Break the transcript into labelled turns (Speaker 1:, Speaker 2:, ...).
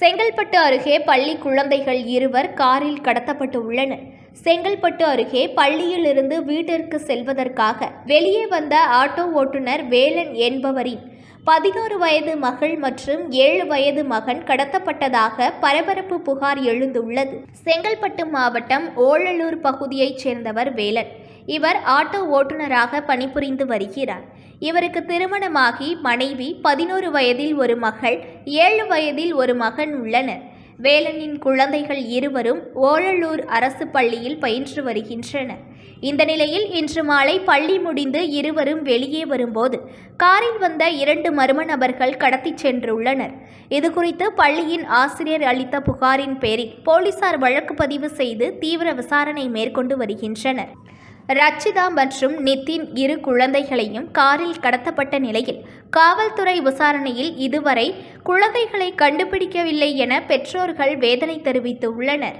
Speaker 1: செங்கல்பட்டு அருகே பள்ளி குழந்தைகள் இருவர் காரில் கடத்தப்பட்டு உள்ளனர். செங்கல்பட்டு அருகே பள்ளியிலிருந்து வீட்டிற்கு செல்வதற்காக வெளியே வந்த ஆட்டோ ஓட்டுநர் வேலன் என்பவரின் பதினோரு வயது மகள் மற்றும் ஏழு வயது மகன் கடத்தப்பட்டதாக பரபரப்பு புகார் எழுந்துள்ளது. செங்கல்பட்டு மாவட்டம் ஓழலூர் பகுதியைச் சேர்ந்தவர் வேலன். இவர் ஆட்டோ ஓட்டுநராக பணிபுரிந்து வருகிறார். இவருக்கு திருமணமாகி மனைவி பதினோரு வயதில் ஒரு மகள் ஏழு வயதில் ஒரு மகன் உள்ளனர். வேலனின் குழந்தைகள் இருவரும் ஓழலூர் அரசு பள்ளியில் பயின்று வருகின்றனர். இந்த நிலையில் இன்று மாலை பள்ளி முடிந்து இருவரும் வெளியே வரும்போது காரில் வந்த இரண்டு மர்ம நபர்கள் கடத்திச் சென்றுள்ளனர். இதுகுறித்து பள்ளியின் ஆசிரியர் அளித்த புகாரின் பேரில் போலீசார் வழக்கு பதிவு செய்து தீவிர விசாரணை மேற்கொண்டு வருகின்றனர். ரச்சிதா மற்றும் நிதின் இரு குழந்தைகளையும் காரில் கடத்தப்பட்ட நிலையில் காவல்துறை விசாரணையில் இதுவரை குழந்தைகளை கண்டுபிடிக்கவில்லை என பெற்றோர்கள் வேதனை தெரிவித்துள்ளனர்.